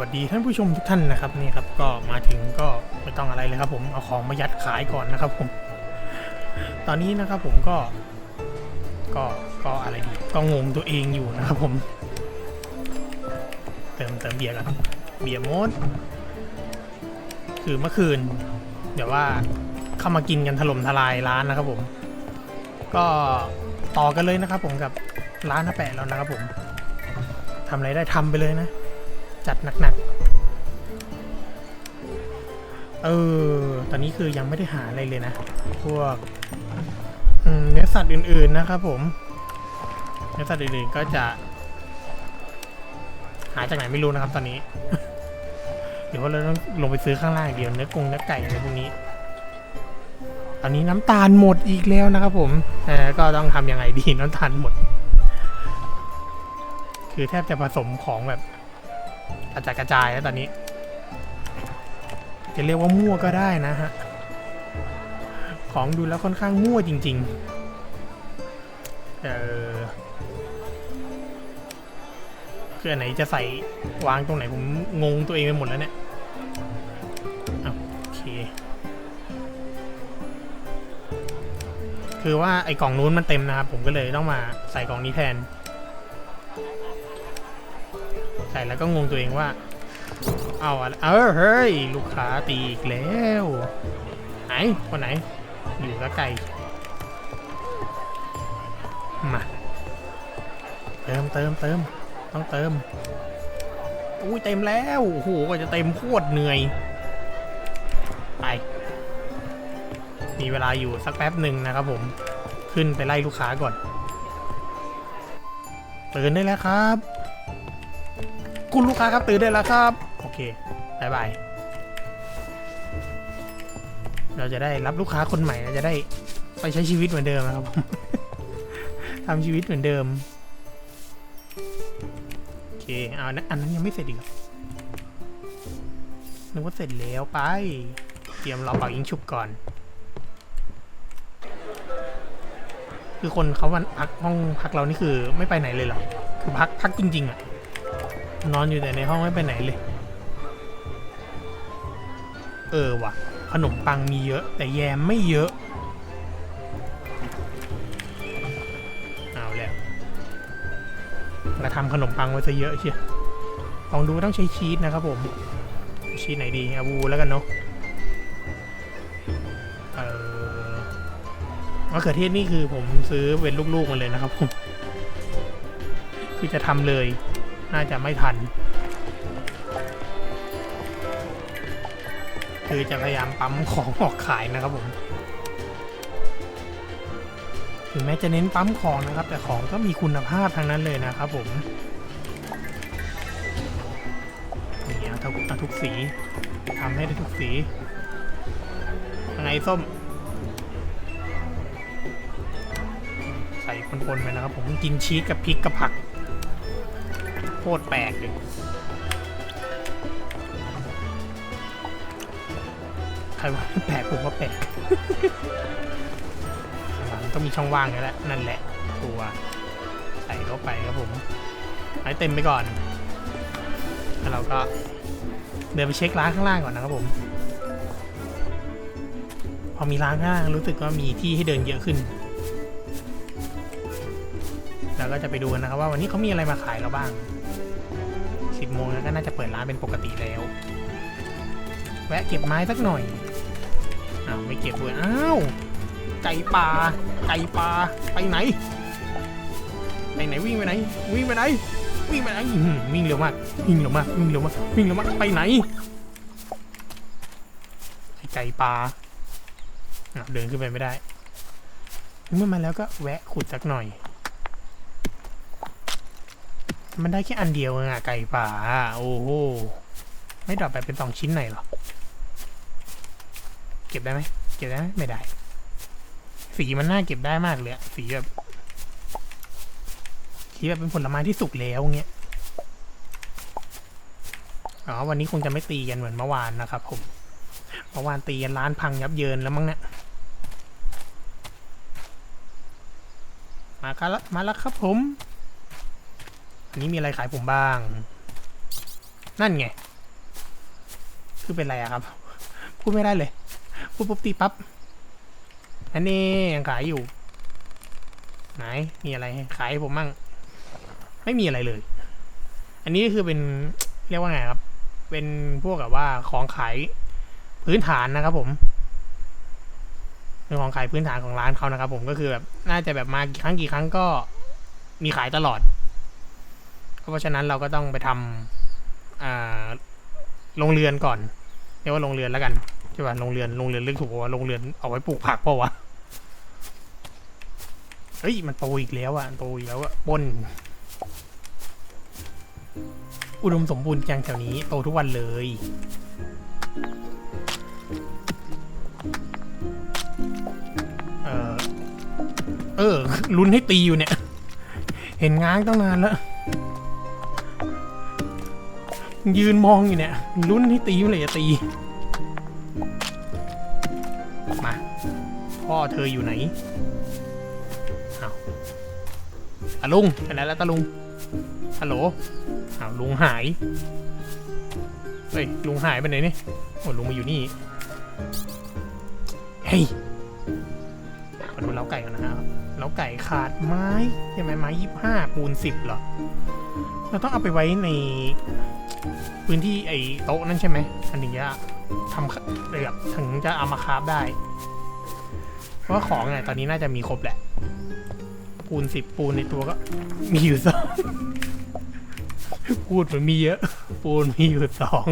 วัสดีท่านผู้ชมทุกท่านนะครับนี่ครับก็มาถึงก็ไม่ต้องอะไรเลยครับ ผมเอาของมายัดขายก่อนนะครับผม ตอนนี้นะครับผมก็ ก็ก็อะไรดีก็งงตัวเองอยู่นะครับผม เติมเติมเบียร์ก่อนเบียร์มดคือเมื่อคืนเดี๋ยวว่าเข้ามากินกันถล่มทลายร้านนะครับผม ก็ต่อกันเลยนะครับผมกับร้านอาแปะแล้วนะครับผมทำอะไรได้ทำไปเลยนะ จัดหนักๆ เออ ตอนนี้คือยังไม่ได้หาอะไรเลยนะ พวกเนื้อสัตว์อื่น ๆ นะครับผม เนื้อสัตว์อื่นๆก็จะ หาจากไหนไม่รู้นะครับ ตอนนี้ เดี๋ยวเราต้องลงไปซื้อข้างล่างเดียวเนื้อกงเนื้อไก่อะไรพวกนี้ ตอนนี้น้ำตาลหมดอีกแล้วนะครับ ผมเออก็ต้องทำยังไงดีน้ำตาลหมด คือแทบจะผสมของแบบ กระจายกระจายแล้วตอนนี้จะเรียกว่ามั่วก็ได้นะฮะ ของดูแล้วค่อนข้างมั่วจริง ๆ เออคืออันไหนจะใส่วางตรงไหนผมงงตัวเองไปหมดแล้วเนี่ยโอเค คือว่าไอ้กล่องนู้นมันเต็มนะครับ ผมก็เลยต้องมาใส่กล่องนี้แทน ส่แล้วก็งงตัวเองว่าเอาอะเออเฮ้ย ลูกค้าตีอีกแล้วไหนคนไหน อยู่กับไก่มาเติมเติมเติมต้องเติมอุ้ยเต็มแล้วโอ้โหกว่าจะเต็มโคตรเหนื่อย ไป มีเวลาอยู่สักแป๊บหนึ่งนะครับผมขึ้นไปไล่ลูกค้าก่อนตื่นได้แล้วครับ คุณลูกค้าครับตื่นได้แล้วครับ โอเคบายบายเราจะได้รับลูกค้าคนใหม่เราจะได้ไปใช้ชีวิตเหมือนเดิมนะครับผมทำชีวิตเหมือนเดิมโอเคเอานะอันนั้นยังไม่เสร็จอีกเหรอนึกว่าเสร็จแล้วไป เตรียมรอเป่ายิงฉุบก่อน คือคนเขาวันพักห้องพักเรานี่คือไม่ไปไหนเลยเหรอคือพักพักจริง ๆอะ นอนอยู่แต่ในห้องไม่ไปไหนเลย เออว่ะ ขนมปังมีเยอะ แต่แยมไม่เยอะ เอาแล้วมาทำขนมปังไว้ซะเยอะเชียวลองดูต้องใช้ชีสนะครับผม ชีสไหนดีอาวูแล้วกันเนาะเออมะเขือเทศนี่คือผมซื้อเป็นลูกๆมาเลยนะครับผม คือจะทำเลย น่าจะไม่ทัน คือจะพยายามปั๊มของออกขายนะครับผมถึงแม้จะเน้นปั๊มของนะครับ แต่ของก็มีคุณภาพทั้งนั้นเลยนะครับผมนี่เอาทุกทุกสีทำให้ได้ทุกสียังไงส้มใส่ปนๆไปนะครับผมกินชีสกับพริกกับผัก คตรแปลกเลยใครว่าแปลกผมว่าแปลกมันก็มีช่องว่างอยู่แล้วนั่นแหละ ตัวใส่เข้าไปครับผมให้เต็มไปก่อน แล้วเราก็เดินไปเช็คร้านข้างล่างก่อนนะครับผม พอมีร้านข้างล่างรู้สึกว่ามีที่ให้เดินเยอะขึ้นเราก็จะไปดูนะครับว่าวันนี้เขามีอะไรมาขายเราบ้าง โมงแล้วก็น่าจะเปิดร้านเป็นปกติแล้ว แวะเก็บไม้สักหน่อย อ้าวไม่เก็บด้วยอ้าว ไก่ป่า ไก่ป่า ไปไหน ไปไหนวิ่งไปไหน วิ่งไปไหน วิ่งไปไหนวิ่งเร็วมาก วิ่งเร็วมาก วิ่งเร็วมาก วิ่งเร็วมาก ไปไหน ไอไก่ป่าเดินขึ้นไปไม่ได้เมื่อมาแล้วก็แวะขุดสักหน่อย มันได้แค่อันเดียวเองอะไก่ป่า โอ้โห ไม่ดรอปแบบเป็นสองชิ้นหน่อยหรอ เก็บได้ไหม เก็บได้ไหมไม่ได้ สีมันน่าเก็บได้มากเลยสีแบบสีแบบเป็นผลไม้ที่สุกแล้วเงี้ย อ๋อ วันนี้คงจะไม่ตีกันเหมือนเมื่อวานนะครับผม เมื่อวานตีกันร้านพังยับเยินแล้วมั้งเนี่ยมากันละมาแล้วครับผม นี้มีอะไรขายผมบ้าง นั่นไง คือเป็นไรอะครับ พูดไม่ได้เลย พูดปุ๊บตีปั๊บ อันนี้ยังขายอยู่ ไหน มีอะไรขายให้ผมมั่ง ไม่มีอะไรเลย อันนี้คือเป็นเรียกว่าไงครับ เป็นพวกแบบว่าของขายพื้นฐานนะครับผมเป็นของขายพื้นฐานของร้านเขานะครับผมก็คือแบบน่าจะแบบมากี่ครั้งกี่ครั้งก็มีขายตลอด เพราะฉะนั้นเราก็ต้องไปทำโรงเรือนก่อนเรียกว่าโรงเรือนแล้วกันใช่ป่ะโรงเรือนโรงเรือนเรื่องถูกป่าโรงเรือนเอาไว้ปลูกผักเปล่าวะเฮ้ยมันโตอีกแล้วอะโตอีกแล้วอะบนอุดมสมบูรณ์จังแถวนี้โตทุกวันเลยเออเออลุ้นให้ตีอยู่เนี่ย เห็นง้างตั้งนานแล้ว ยืนมองอยู่เนี่ยลุ้นให้ตีเมื่อไหร่จะตี มา พ่อเธออยู่ไหนเอาตาลุงไปไหนแล้วตาลุงฮัลโหลอ้าวลุงหายเฮ้ยลุงหายไปไหนนี่โอ้ลุงมาอยู่นี่เฮ้ยมาดูเล้าไก่กันนะครับเล้าไก่ขาดไม้ใช่ไหมไม้ยี่ห้าปูนสิบเหรอเราต้องเอาไปไว้ใน พื้นที่ไอ้โต๊ะนั่นใช่ไหมอันถึงจะทำเลยแบบถึงจะเอามาคราฟได้ เพราะของเนี่ยตอนนี้น่าจะมีครบแหละ ปูนสิบปูนในตัวก็ มีอยู่สองพูดเหมือนมีเยอะ ปูนมีอยู่สอง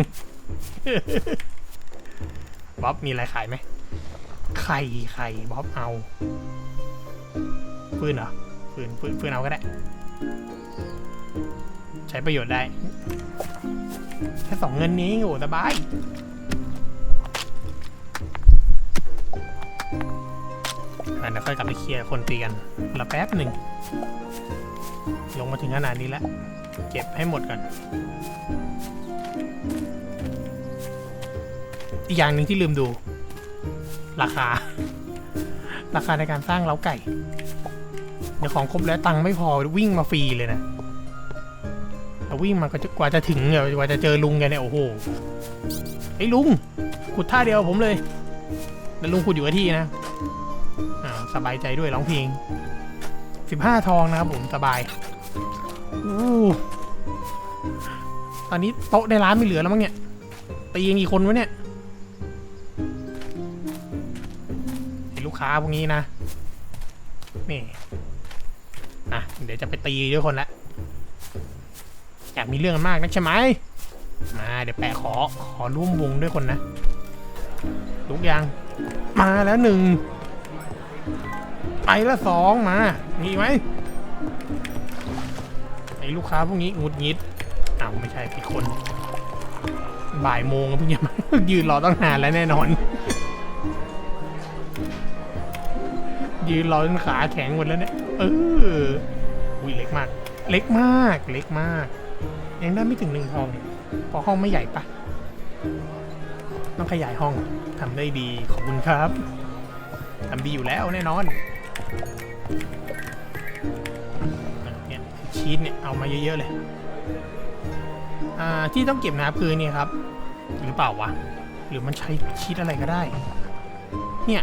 บ๊อบมีอะไรขายไหมไข่ไข่บ๊อบเอาปืนเหรอปืนปืนปืนเอาก็ได้ ช้ประโยชน์ได้ แค่สองเงินนี้โอ้สบายเดี๋ยวค่อยกลับไปเคลียร์คนตีกันละแป๊บหนึ่ง ลงมาถึงขนาดนี้แล้ว เก็บให้หมดก่อน อีกอย่างหนึ่งที่ลืมดู ราคา ราคาในการสร้างเล้าไก่ เดี๋ยวของครบแล้วตังค์ไม่พอวิ่งมาฟรีเลยนะ แล้ววิ่งมาก็จะกว่าจะถึงเนี่ยกว่าจะเจอลุงแกเนี่ยโอ้โหไอ้ลุงขุดท่าเดียวผมเลย แล้วลุงขุดอยู่กับที่นะอ่าสบายใจด้วยร้องเพลงสิบห้าทองนะครับผมสบายอู้ตอนนี้โต๊ะในร้านไม่เหลือแล้วมั้งเนี่ยตีกันกี่คนวะเนี่ยไอ้ลูกค้าพวกนี้นะนี่อะเดี๋ยวจะไปตีด้วยคนละากมีเรื่องมากนักใช่ไหมมาเดี๋ยวแปะขอขอร่วมวงด้วยคนนะลุกยังมาแล้วหนึ่งไปแล้วสองมา มีไหมไอ้ลูกค้าพวกนี้หงุดหงิดอ้าวไม่ใช่ผิดคน บ่ายโมงเพิ่งจะมายืนรอตั้งนานแล้วแน่นอน ยืนรอจนขาแข็งหมดแล้วเนี่ย เอออุ้ยเล็กมาก เล็กมาก เล็กมาก ยังได้ไม่ถึงหนึ่งห้องเพราะห้องไม่ใหญ่ปะต้องขยายห้องทำได้ดีขอบคุณครับทำดีอยู่แล้วแน่นอนเนี่ยชีสเนี่ยเอามาเยอะๆเลยที่ต้องเก็บนะครับคือเนี่ยครับ หรือเปล่าวะ หรือมันใช้ชีสอะไรก็ได้ เนี่ย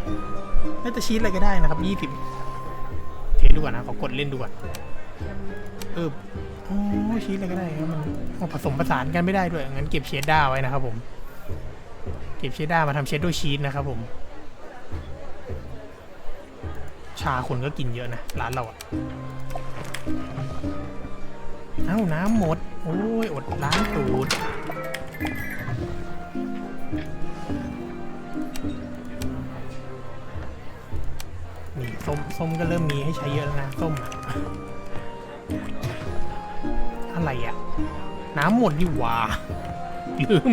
น่าจะชีสอะไรก็ได้นะครับยี่สิบเทดูก่อนนะขอกดเล่นดูก่อนเออ อ้ชีสอะไรก็ได้ครับมันเอาผสมผสานกันไม่ได้ด้วย งั้นเก็บเชดด้าไว้นะครับผม เก็บเชดด้ามาทำเชดด้วยชีสนะครับผม ชาคนก็กินเยอะนะ ร้านเราอะเอ้าน้ำหมด โอ้ย อดล้างตูดนี่ส้มส้มก็เริ่มมีให้ใช้เยอะแล้วนะ ส้ม อะไรอะน้ำหมดนี่หว่าลืม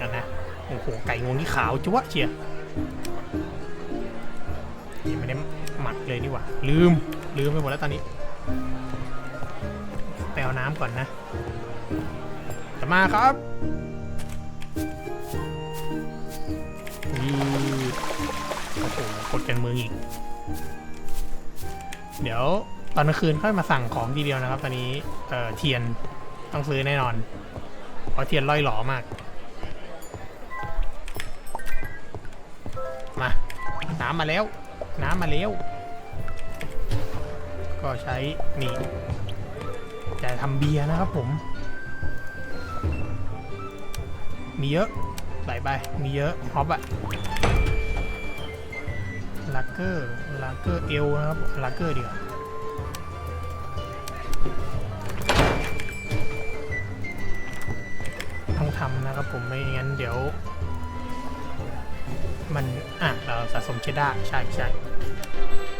นั่นะโอ้โห ไก่งวงนี่ขาวจั๊วะเชียยังไม่ได้หมักเลยนี่หว่า ลืม ลืมไปหมดแล้วตอนนี้ไปเอาน้ำก่อนนะ จะมาครับยืดโอ้โหกดกันมืออีก เดี๋ยวตอนกลางคืนค่อยมาสั่งของทีเดียวนะครับ ตอนนี้เอ่อเทียนต้องซื้อแน่นอน เพราะเทียนล่อยหลอมาก มา น้ำมาแล้ว น้ำมาแล้ว ก็ใช้นี่จะทำเบียร์นะครับผม มีเยอะใส่ไป มีเยอะฮอปอะ ลักเกอร์ลักเกอร์เอลนะครับลักเกอร์เดีกว่าต้องทำนะครับผมไม่งั้นเดี๋ยว มันอะเราสะสมเชดดาใช่ใช่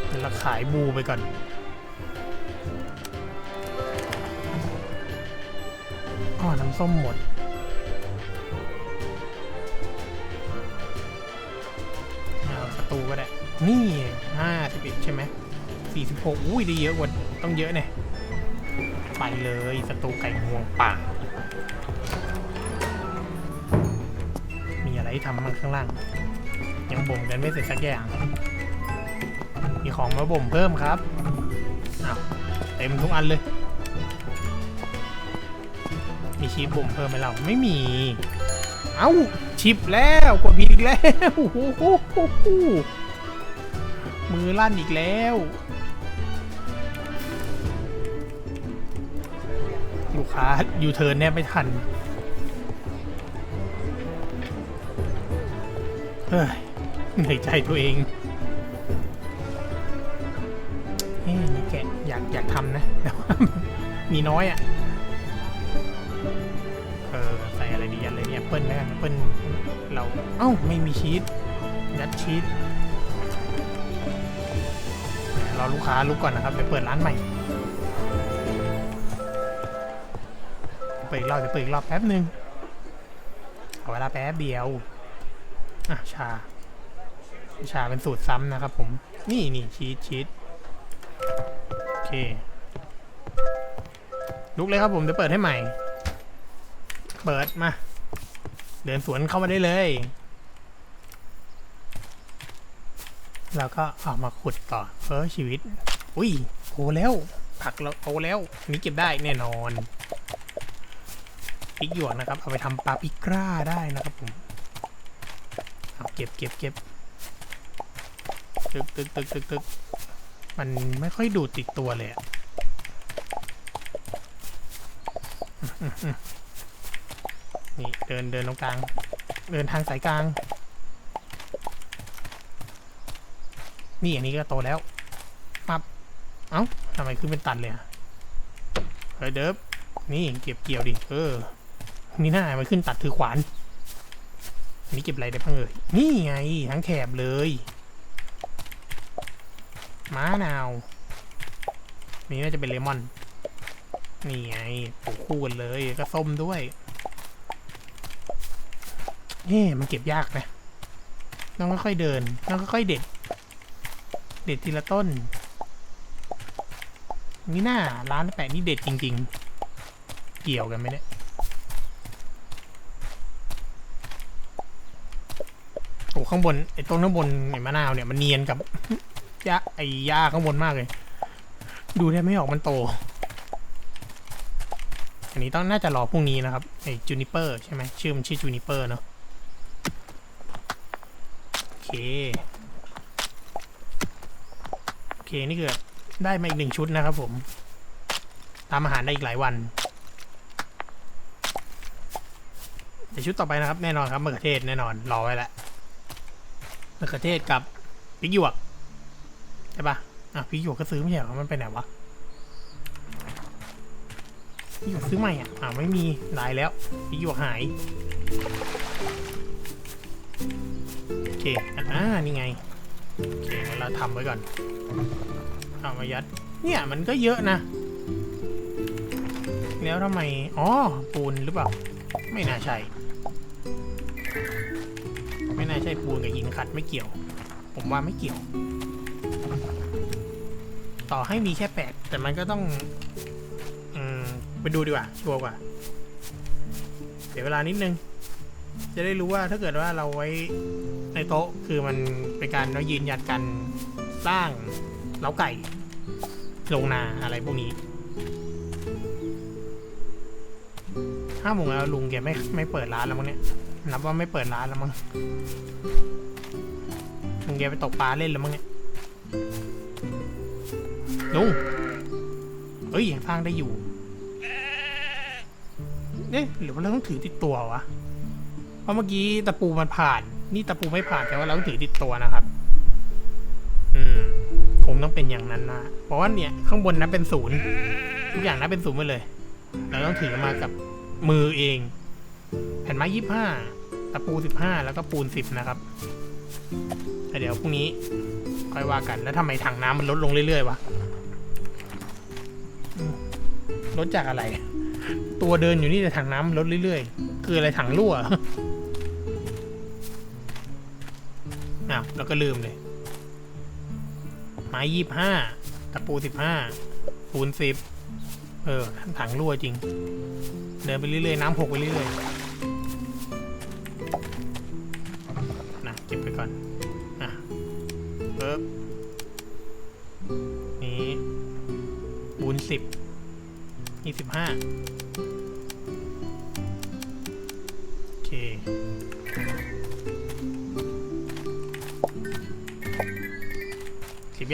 แล้วเราขายบูไปก่อนอ๋อน้ำส้มหมดเอาสตูก็ได้ นี่ห้าสิบเอ็ดใช่ไหมสี่สิบหกอุ้ยได้เยอะกว่าต้องเยอะเนี่ยไปเลยสตูไก่งวงป่า มีอะไรทำบ้างข้างล่าง ยังบ่มกันไม่เสร็จสักอย่าง มีของมาบ่มเพิ่มครับอ้าวเต็มทุกอันเลย มีชีสบ่มเพิ่มไหมเราไม่มี เอ้าชิปแล้วกดผิดอีกแล้วโอ้โห มือลั่นอีกแล้วลูกค้ายูเทิร์นแนบไม่ทันเฮ้ยเหนื่อยใจตัวเองเฮ้ยนี่แกะอยากอยากทำนะแต่ว่ามีน้อยอะเออใส่อะไรดียันเลยเนี่ยเปิ้ลแล้วกันเปิ้ลเราเอ้าไม่มีชีสยัดชีส รอลูกค้าลุกก่อนนะครับไปเปิดร้านใหม่เปิดอีกรอบเดี๋ยวเปิดอีกรอบแป๊บหนึ่งเอาเวลาแป๊บเดียวอะชา ชาเป็นสูตรซ้ำนะครับผม นี่นี่ชีสชีสโอเค ลุกเลยครับผมเดี๋ยวเปิดให้ใหม่ เปิดมา เดินสวนเข้ามาได้เลย แล้วก็ออกมาขุดต่อเฟ้อชีวิต อุ้ยโหแล้ว ผักเราโตแล้วนี้เก็บได้แน่นอนพริกหยวกนะครับ เอาไปทำปลาปริก้าได้นะครับผมเอาเก็บเก็บเก็บตึกตึกตึกตึกตึกมันไม่ค่อยดูดติดตัวเลยอะนี่ เดินเดินตรงกลาง เดินทางสายกลาง นี่อันนี้ก็โตแล้วปับเอ้าทำไมขึ้นเป็นตันเลยอะเฮ้ยเดิฟนี่เก็บเกี่ยวดิ เออ นี่หน้ามันขึ้นตัดถือขวาน อันนี้เก็บอะไรได้บ้างเอ่ย นี่ไงทั้งแถบเลย ม้านาว นี่น่าจะเป็นเลมอน นี่ไงปลูกคู่กันเลยก็ส้มด้วยเฮ้มันเก็บยากนะ ต้องค่อยๆเดิน ต้องค่อยๆเด็ด ด็ดทีละต้นนี่หน้าร้านแปะนี่เด็ดจริง ๆ เกี่ยวกันไหมเนี่ยโอ้ข้างบนไอ้ต้นข้างบนไอ้มะนาวเนี่ยมันเนียนกับยาไอ้ยาข้างบนมากเลย ดูแทบไม่ออกมันโต อันนี้ต้องน่าจะรอพรุ่งนี้นะครับไอ้จูนิเปอร์ใช่ไหมชื่อมันชื่อจูนิเปอร์เนาะโอเค เคนี่คือได้มาอีกหนึ่งชุดนะครับผมทำอาหารได้อีกหลายวันเดี๋ยวชุดต่อไปนะครับ แน่นอนครับมะเขือเทศแน่นอนรอไว้แล้วมะเขือเทศกับพริกหยวกใช่ปะอะพริกหยวกก็ซื้อไม่ใช่หรอมันไปไหนวะพริกหยวกซื้อใหม่อะอ่าไม่มีลายแล้วพริกหยวกหายโอเคอ่านี่ไง เคงั้นเราทำไว้ก่อนเอามายัด เนี่ยมันก็เยอะนะ แล้วทำไม อ๋อ ปูนหรือเปล่า ไม่น่าใช่ ไม่น่าใช่ปูนกับหินขัดไม่เกี่ยว ผมว่าไม่เกี่ยว ต่อให้มีแค่แปดแต่มันก็ต้องอืมไปดูดีกว่า ชัวร์กว่าเสียวเวลานิดนึง จะได้รู้ว่าถ้าเกิดว่าเราไว้ ในโต๊ะคือมันเป็นการเรายืนยันกันสร้างเล้าไก่โรงนาอะไรพวกนี้ห้าโมงแล้วลุงแกไม่ไม่เปิดร้านแล้วมั้งเนี่ยนับว่าไม่เปิดร้านแล้วมั้งลุงแกไปตกปลาเล่นแล้วมั้งเนี่ยลุงเอ้ยยังสร้างได้อยู่เนี่ยหรือว่าเราต้องถือติดตัววะเพราะเมื่อกี้ตะปูมันผ่าน นี่ตะปูไม่ผ่านแต่ว่าเราต้องถือติดตัวนะครับ อืมคงต้องเป็นอย่างนั้นนะเพราะว่าเนี่ย ข้างบนนั้นเป็นศูนย์ทุกอย่างนั้นเป็นศูนย์หมดเลย เราต้องถือมากับมือเอง แผ่นไม้ยี่ห้าตะปูสิบห้าแล้วก็ปูนสิบนะครับแต่เดี๋ยวพรุ่งนี้ค่อยว่ากันแล้วทำไมถังน้ำมันลดลงเรื่อยๆวะลดจากอะไร ตัวเดินอยู่นี่แต่ถังน้ำลดเรื่อยๆ คืออะไรถังรั่ว แล้วก็ลืมเลย ไม้ยี่ห้าตะปูสิบห้าปูนสิบเออถังรั่วจริง เดินไปเรื่อยๆ น้ำหกไปเรื่อยๆนะเก็บไปก่อน อะเปิ๊บนี้ปูนสิบยี่สิบห้า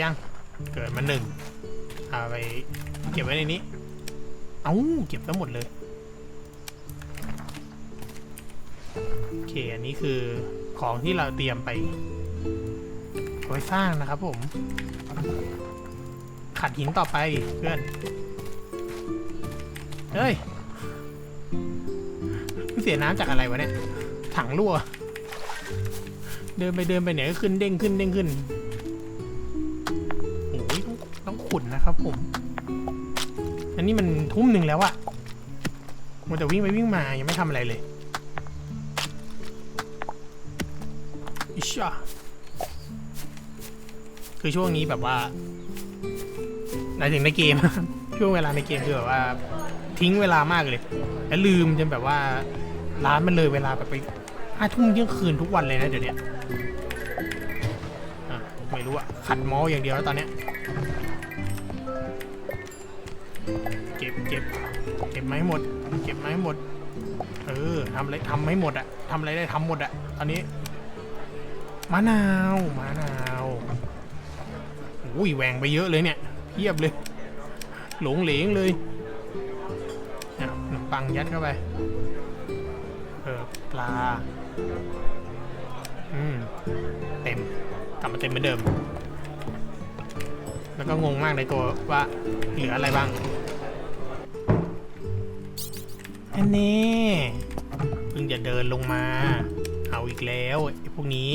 ยัง เกิดมาหนึ่งเอาไปเก็บไว้ในนี้ เอาเก็บทั้งหมดเลย โอเค อันนี้คือของที่เราเตรียมไปไว้สร้างนะครับผม ขัดหินต่อไปเพื่อน เฮ้ยเสียน้ำจากอะไรวะเนี่ย ถังรั่ว เดินไปเดินไปเนี่ยก็ขึ้นเด้งขึ้นเด้งขึ้น นะครับผม อันนี้มันทุ่มหนึ่งแล้วอะมันจะวิ่งไปวิ่งมายังไม่ทำอะไรเลยอิชาคือช่วงนี้แบบว่าหมายถึงในเกม ช่วงเวลาในเกมคือแบบว่า ทิ้งเวลามากเลย แล้วลืมจนแบบว่าร้านมันเลยเวลาแบบไปห้าทุ่มเที่ยงคืนทุกวันเลยนะเดี๋ยวนี้อะไม่รู้อะขัดมออย่างเดียวแล้วตอนเนี้ย เก็บเก็บเก็บไม้หมด เก็บไม้หมด เออทำอะไรทำให้หมดอะทำอะไรได้ทำหมดอะตอนนี้มะนาวมะนาวอุ้ยแหวงไปเยอะเลยเนี่ยเพียบเลย หลงเหลงเลยเอาขนมปังยัดเข้าไปเออปลาอืมเต็มกลับมาเต็มเหมือนเดิม แล้วก็งงมากในตัวว่าเหลืออะไรบ้าง อันนี้เพิ่งจะเดินลงมา เอาอีกแล้วไอ้พวกนี้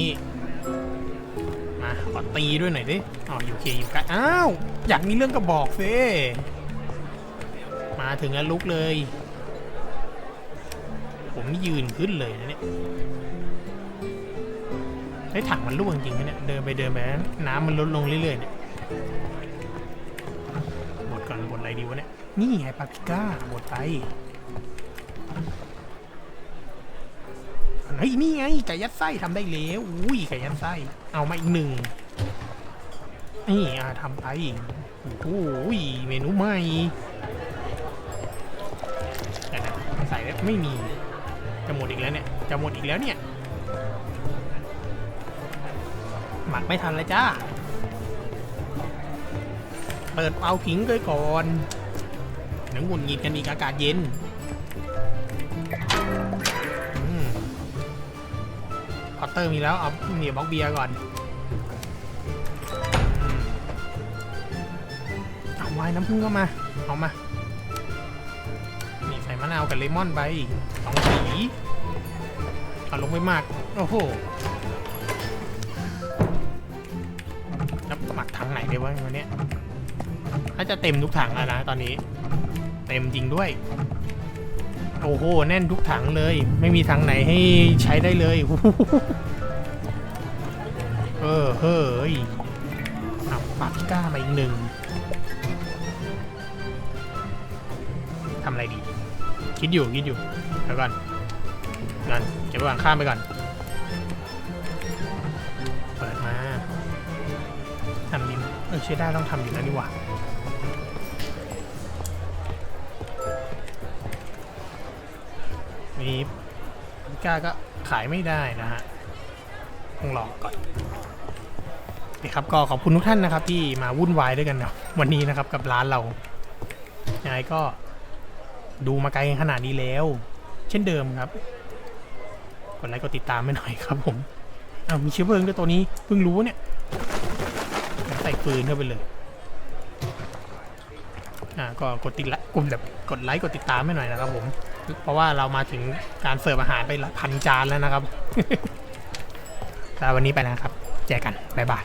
มาขอตีด้วยหน่อยดิอ๋ออยู่เคอยู่ใกล้อ้าวอยากมีเรื่องก็บอกซิมาถึงแล้วลุกเลย ผมนี่ยืนขึ้นเลยนะเนี่ยไอ้ถังมันร่วงจริงนะเนี่ยเดินไปเดินไปน้ำมันลดลงเรื่อยๆเนี่ยบทก่อนบทอะไรดีวะเนี่ยนี่ไงปาปิก้าบทไป เฮ้ยนี่ไงไก่ยัดไส้ทำได้แล้วอุ้ยไก่ยัดไส้ เอามาอีกหนึ่งนี่อะทำไปโอ้โหเมนูใหม่แต่นะใส่แล้วไม่มีจะหมดอีกแล้วเนี่ยจะหมดอีกแล้วเนี่ยหมักไม่ทันเลยจ้า เปิดเตาผิงเลยก่อนเดี๋ยวหงุนหงิดกันอีกอากาศเย็น เตอร์มีแล้ว เอาเหนียบล็อกเบียร์ก่อน เอาไว้น้ำผึ้งก็มา เอามา นี่ใส่มะนาวกับเลมอนไปสองสีเอาลงไปมาก โอ้โหแล้วหมักถังไหนได้วะวันเนี้ยถ้าจะเต็มทุกถังแล้วนะตอนนี้ เต็มจริงด้วย โอ้โห แน่นทุกถังเลย ไม่มีถังไหนให้ใช้ได้เลย เออ เฮ้ยเอาปากก้ามาอีกหนึ่งทำอะไรดี คิดอยู่ คิดอยู่เดี๋ยวก่อนก่อนเก็บไว้ก่อนข้ามไปก่อน เปิดมาทำดินเออใช้ได้ต้องทำอยู่แล้วนี่หว่า นี่พิก้าก็ขายไม่ได้นะฮะต้องรอก่อนนี่ครับก็ขอบคุณทุกท่านนะครับที่มาวุ่นวายด้วยกันนะวันนี้นะครับกับร้านเรายังไงก็ดูมาไกลขนาดนี้แล้ว เช่นเดิมครับกดไลค์กดติดตามไม่หน่อยครับผมอ้าวมีเชื้อเพลิงด้วยตัวนี้เพิ่งรู้เนี่ยใส่ฟืนเข้าไปเลยอ่าก็กดติดละกลุ่มแบบกดไลค์กดติดตามให้หน่อยนะครับผม เพราะว่าเรามาถึงการเสิร์ฟอาหารไปพันจานแล้วนะครับแล้ววันนี้ไปแล้วครับ เจอกัน บ๊ายบาย